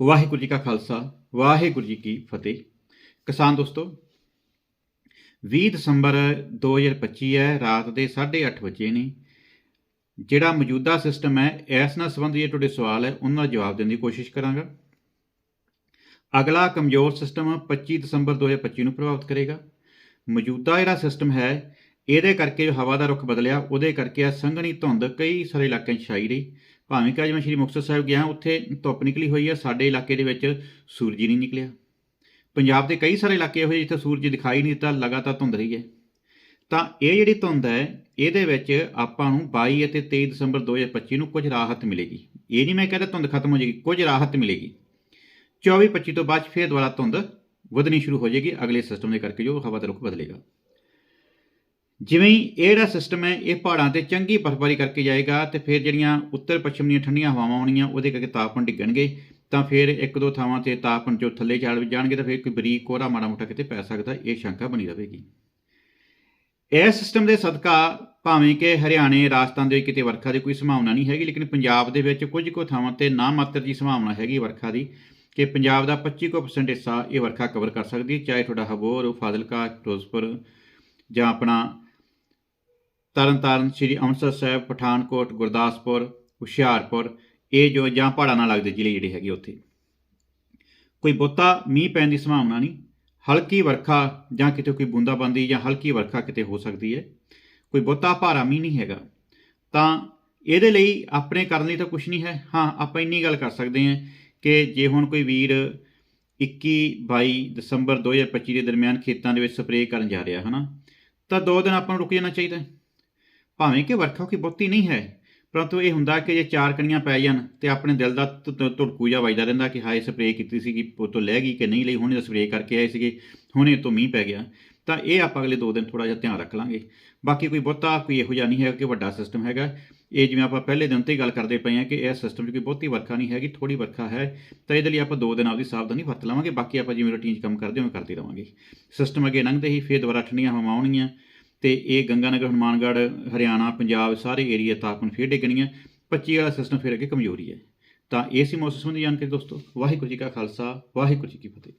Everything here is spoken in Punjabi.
ਵਾਹਿਗੁਰੂ ਜੀ ਕਾ ਖਾਲਸਾ, ਵਾਹਿਗੁਰੂ ਜੀ ਕੀ ਫਤਿਹ। ਕਿਸਾਨ ਦੋਸਤੋ 20 ਦਸੰਬਰ 2025 ਹੈ, ਰਾਤ ਦੇ 8:30 ਵਜੇ ਨੇ। ਜਿਹੜਾ ਮੌਜੂਦਾ ਸਿਸਟਮ ਹੈ, ਇਸ ਨਾਲ ਸੰਬੰਧੀ ਜਿਹੜੇ ਤੁਹਾਡੇ ਸਵਾਲ ਹੈ, ਉਹਨਾਂ ਦਾ ਜਵਾਬ ਦੇਣ ਦੀ ਕੋਸ਼ਿਸ਼ ਕਰਾਂਗਾ। ਅਗਲਾ ਕਮਜ਼ੋਰ ਸਿਸਟਮ 25 ਦਸੰਬਰ 2025 ਨੂੰ ਪ੍ਰਭਾਵਿਤ ਕਰੇਗਾ। ਮੌਜੂਦਾ ਜਿਹੜਾ ਸਿਸਟਮ ਹੈ, ਇਹਦੇ ਕਰਕੇ ਜੋ ਹਵਾ ਦਾ ਰੁਖ ਬਦਲਿਆ, ਉਹਦੇ ਕਰਕੇ ਆ ਸੰਘਣੀ ਧੁੰਦ ਕਈ ਸਾਰੇ ਇਲਾਕਿਆਂ 'ਚ ਛਾਈ ਰਹੀ। ਭਾਵੇਂ ਕਿ ਅੱਜ ਮੈਂ ਸ਼੍ਰੀ ਮੁਕਤਸਰ ਸਾਹਿਬ ਗਿਆ ਉੱਥੇ ਧੁੱਪ ਨਿਕਲੀ ਹੋਈ ਹੈ ਸਾਡੇ ਇਲਾਕੇ ਦੇ ਵਿੱਚ ਸੂਰਜ ਹੀ ਨਹੀਂ ਨਿਕਲਿਆ। ਪੰਜਾਬ ਦੇ ਕਈ ਸਾਰੇ ਇਲਾਕੇ ਹੋਏ ਜਿੱਥੇ ਸੂਰਜ ਦਿਖਾਈ ਨਹੀਂ ਦਿੱਤਾ, ਲਗਾਤਾਰ ਧੁੰਦ ਰਹੀ ਹੈ। ਤਾਂ ਇਹ ਜਿਹੜੀ ਧੁੰਦ ਹੈ, ਇਹਦੇ ਵਿੱਚ ਆਪਾਂ ਨੂੰ 22 ਅਤੇ 23 ਦਸੰਬਰ 2025 ਨੂੰ ਕੁਝ ਰਾਹਤ ਮਿਲੇਗੀ। ਇਹ ਨਹੀਂ ਮੈਂ ਕਹਿੰਦਾ ਧੁੰਦ ਖਤਮ ਹੋ ਜਾਏਗੀ, ਕੁਝ ਰਾਹਤ ਮਿਲੇਗੀ। 24 25 ਤੋਂ ਬਾਅਦ ਫਿਰ ਦੁਬਾਰਾ ਧੁੰਦ ਵਧਣੀ ਸ਼ੁਰੂ ਹੋ ਜਾਏਗੀ, ਅਗਲੇ ਸਿਸਟਮ ਦੇ ਕਰਕੇ ਜੋ ਹਵਾ ਦਾ ਰੁਖ ਬਦਲੇਗਾ। ਜਿਵੇਂ ਹੀ ਇਹ ਜਿਹੜਾ ਸਿਸਟਮ ਹੈ, ਇਹ ਪਹਾੜਾਂ ਤੇ ਚੰਗੀ ਬਰਫਬਾਰੀ ਕਰਕੇ ਜਾਏਗਾ ਤੇ ਫਿਰ ਜਿਹੜੀਆਂ ਉੱਤਰ ਪੱਛਮ ਦੀਆਂ ਠੰਡੀਆਂ ਹਵਾਵਾਂ ਆਉਣੀਆਂ ਉਹਦੇ ਕਰਕੇ ਤਾਪਮਾਨ ਡਿੱਗਣਗੇ, ਤਾਂ ਫਿਰ ਇੱਕ ਦੋ ਥਾਵਾਂ ਤੇ ਤਾਪਮਾਨ ਜੋ ਥੱਲੇ ਚੱਲ ਜਾਣਗੇ ਤਾਂ ਫਿਰ ਕੋਈ ਬਰੀਕ ਕੋਹਰਾ ਮਾੜਾ ਮੋਟਾ ਕਿਤੇ ਪੈ ਸਕਦਾ, ਇਹ ਸ਼ੰਕਾ ਬਣੀ ਰਹੇਗੀ। ਇਹ ਸਿਸਟਮ ਦੇ ਸਦਕਾ ਭਾਵੇਂ ਕਿ ਹਰਿਆਣੇ, ਰਾਜਸਥਾਨ ਦੇ ਕਿਤੇ ਵਰਖਾ ਦੀ ਕੋਈ ਸੰਭਾਵਨਾ ਨਹੀਂ ਹੈਗੀ, ਲੇਕਿਨ ਪੰਜਾਬ ਦੇ ਵਿੱਚ ਕੁਝ ਕੁ ਥਾਵਾਂ ਤੇ ਨਾ ਮਾਤਰ ਦੀ ਸੰਭਾਵਨਾ ਹੈਗੀ ਵਰਖਾ ਦੀ, ਕਿ ਪੰਜਾਬ ਦਾ 25% ਹਿੱਸਾ ਇਹ ਵਰਖਾ ਕਵਰ ਕਰ ਸਕਦੀ ਹੈ, ਚਾਹੇ ਤੁਹਾਡਾ ਹਬੋਰ, ਫਾਜ਼ਿਲਕਾ, ਫਿਰੋਜ਼ਪੁਰ ਜਾਂ ਆਪਣਾ ਤਰਨਤਾਰਨ ਸ੍ਰੀ ਅੰਮ੍ਰਿਤਸਰ ਸਾਹਿਬ, ਪਠਾਨਕੋਟ, ਗੁਰਦਾਸਪੁਰ, ਹੁਸ਼ਿਆਰਪੁਰ, ਇਹ ਜੋ ਜਾਂ ਪਹਾੜਾਂ ਨਾਲ ਲੱਗਦੇ ਜ਼ਿਲ੍ਹੇ ਜਿਹੜੇ ਹੈਗੇ ਉੱਥੇ। ਕੋਈ ਬਹੁਤਾ ਮੀਂਹ ਪੈਣ ਦੀ ਸੰਭਾਵਨਾ ਨਹੀਂ। ਹਲਕੀ ਵਰਖਾ ਜਾਂ ਕਿਤੇ ਕੋਈ ਬੂੰਦਾਬਾਂਦੀ ਜਾਂ ਹਲਕੀ ਵਰਖਾ ਕਿਤੇ ਹੋ ਸਕਦੀ ਹੈ। ਕੋਈ ਬਹੁਤਾ ਭਾਰਾ ਮੀਂਹ ਨਹੀਂ ਹੈਗਾ। ਤਾਂ ਇਹਦੇ ਲਈ ਆਪਣੇ ਕਰਨ ਲਈ ਤਾਂ ਕੁਝ ਨਹੀਂ ਹੈ। ਹਾਂ, ਆਪਾਂ ਇੰਨੀ ਗੱਲ ਕਰ ਸਕਦੇ ਹਾਂ ਕਿ ਜੇ ਹੁਣ ਕੋਈ ਵੀਰ 21 22 ਦਸੰਬਰ 2025 ਦੇ ਦਰਮਿਆਨ ਖੇਤਾਂ ਦੇ ਵਿੱਚ ਸਪਰੇਅ ਕਰਨ ਜਾ ਰਿਹਾ, ਹਨਾ, ਤਾਂ ਦੋ ਦਿਨ ਆਪਾਂ ਨੂੰ ਰੁਕ ਜਾਣਾ ਚਾਹੀਦਾ ਹੈ। ਭਾਵੇਂ ਕਿ ਵਰਖਾ ਕੋਈ ਬਹੁਤੀ ਨਹੀਂ ਹੈ, ਪਰੰਤੂ ਇਹ ਹੁੰਦਾ ਕਿ ਜੇ ਚਾਰ ਕਣੀਆਂ ਪੈ ਜਾਣ ਤੇ ਆਪਣੇ ਦਿਲ ਦਾ ਧੁ- ਧੁ- ਧੁੜਕੂ ਜਿਹਾ ਵੱਜਦਾ ਰਹਿੰਦਾ ਕਿ ਹਾਏ ਸਪਰੇਅ ਕੀਤੀ ਸੀਗੀ ਪੋਤੋਂ ਲੈ ਗਈ ਕਿ ਨਹੀਂ ਲਈ, ਹੁਣੇ ਸਪਰੇਅ ਕਰਕੇ ਆਏ ਸੀਗੇ, ਹੁਣੇ ਤੋਂ ਮੀਂਹ ਪੈ ਗਿਆ। ਤਾਂ ਇਹ ਆਪਾਂ ਅਗਲੇ ਦੋ ਦਿਨ ਥੋੜਾ ਜਿਹਾ ਧਿਆਨ ਰੱਖ ਲਾਂਗੇ। ਬਾਕੀ ਕੋਈ ਬਹੁਤਾ ਕੋਈ ਇਹੋ ਜਿਹਾ ਨਹੀਂ ਹੈ ਕਿ ਵੱਡਾ ਸਿਸਟਮ ਹੈਗਾ। ਇਹ ਜਿਵੇਂ ਆਪਾਂ ਪਹਿਲੇ ਦਿਨ ਤੇ ਹੀ ਗੱਲ ਕਰਦੇ ਪਏ ਹਾਂ ਕਿ ਇਹ ਸਿਸਟਮ 'ਚ ਕੋਈ ਬਹੁਤੀ ਵਰਖਾ ਨਹੀਂ ਹੈਗੀ ਥੋੜੀ ਵਰਖਾ ਹੈ। ਤਾਂ ਇਹਦੇ ਲਈ ਆਪਾਂ ਦੋ ਦਿਨ ਆਪਦੀ ਸਾਵਧਾਨੀ ਵਰਤ ਲਵਾਂਗੇ। ਬਾਕੀ ਆਪਾਂ ਜਿਵੇਂ ਰੁਟੀਨ 'ਚ ਕੰਮ ਕਰਦੇ ਹਾਂ, ਉਵੇਂ ਕਰਦੇ ਰਵਾਂਗੇ। ਸਿਸਟਮ ਅੱਗੇ ਲੰਘਦੇ ਹੀ ਫੇਰ ਦੁਬਾਰਾ ਠੰਡੀਆਂ ਹਵਾਵਾਂ ਆਉਣਗੀਆਂ। ਤੇ ਇਹ ਗੰਗਾਨਗਰ, ਹਨੂਮਾਨਗੜ੍ਹ, ਹਰਿਆਣਾ, ਪੰਜਾਬ ਸਾਰੇ ਏਰੀਆ ਤਾਪਮਾਨ ਫੇਰ ਡਿੱਗਣੀਆਂ 25 ਵਾਲਾ ਸਿਸਟਮ ਫਿਰ ਅੱਗੇ ਕਮਜ਼ੋਰੀ ਹੈ। ਤਾਂ ਇਹ ਸੀ ਮੌਸਮ ਸੰਬੰਧੀ ਜਾਣਕਾਰੀ ਦੋਸਤੋ। ਵਾਹਿਗੁਰੂ ਜੀ ਕਾ ਖਾਲਸਾ, ਵਾਹਿਗੁਰੂ ਜੀ ਕੀ ਫਤਿਹ।